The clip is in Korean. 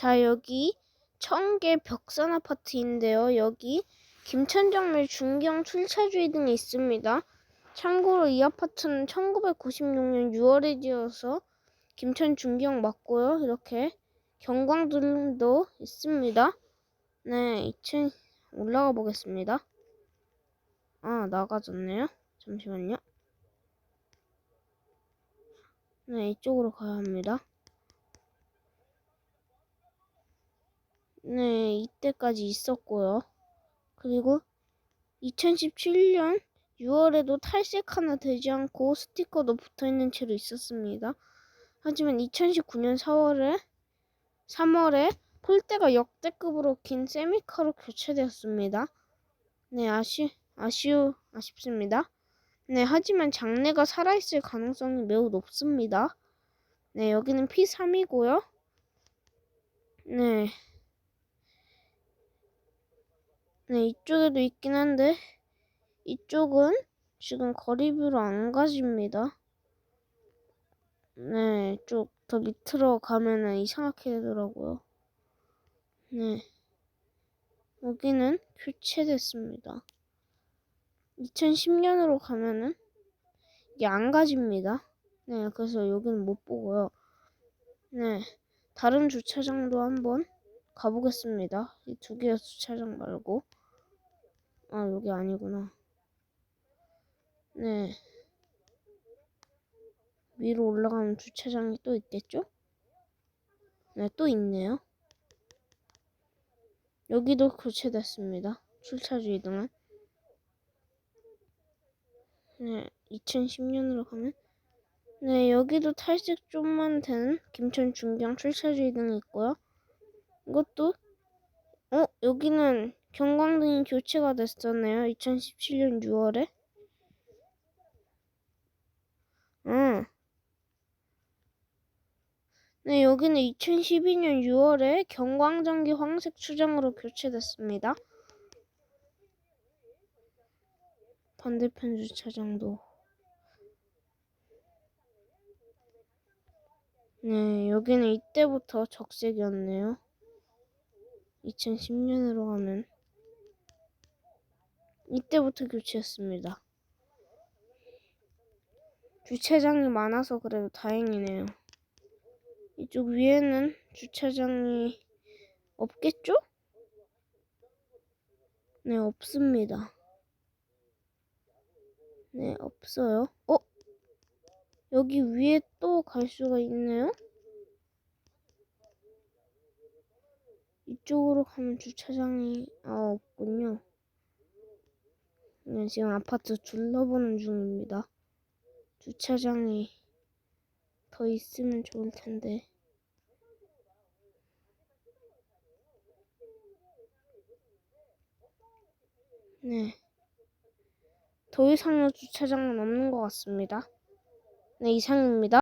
자, 여기 청계 벽산 아파트인데요. 여기 김천정밀 중경 출차주의 등이 있습니다. 참고로 이 아파트는 1996년 6월에 지어서 김천 중경 맞고요. 이렇게 경광등도 있습니다. 네, 2층 올라가 보겠습니다. 아, 나가졌네요. 잠시만요. 네, 이쪽으로 가야 합니다. 네, 이때까지 있었고요. 그리고 2017년 6월에도 탈색 하나 되지 않고 스티커도 붙어 있는 채로 있었습니다. 하지만 2019년 4월에 3월에 폴대가 역대급으로 긴 세미카로 교체되었습니다. 네, 아쉬 아쉬우 아쉽습니다. 네, 하지만 장내가 살아있을 가능성이 매우 높습니다. 네, 여기는 P3이고요. 네. 네, 이쪽에도 있긴 한데 이쪽은 지금 거리뷰로 안 가집니다. 네, 쭉 더 밑으로 가면은 이상하게 되더라고요. 네. 여기는 교체됐습니다. 2010년으로 가면은 이게 안 가집니다. 네, 그래서 여기는 못 보고요. 네, 다른 주차장도 한번 가보겠습니다. 이 두 개의 주차장 말고. 아, 여기 아니구나. 네. 위로 올라가면 주차장이 또 있겠죠? 네, 또 있네요. 여기도 교체됐습니다. 출차주의 등은. 네, 2010년으로 가면. 네, 여기도 탈색 좀만 된 김천 중경 출차주의 등이 있고요. 이것도, 어, 여기는 경광등이 교체가 됐었네요. 2017년 6월에. 음. 네, 여기는 2012년 6월에 경광전기 황색 추정으로 교체됐습니다. 반대편 주차장도. 네, 여기는 이때부터 적색이었네요. 2010년으로 가면. 이때부터 교체했습니다. 주차장이 많아서 그래도 다행이네요. 이쪽 위에는 주차장이 없겠죠? 네, 없습니다. 네, 없어요. 어? 여기 위에 또 갈 수가 있네요? 이쪽으로 가면 주차장이 아, 없군요. 네, 지금 아파트 둘러보는 중입니다. 주차장이 더 있으면 좋을 텐데. 네. 더 이상의 주차장은 없는 것 같습니다. 네, 이상입니다.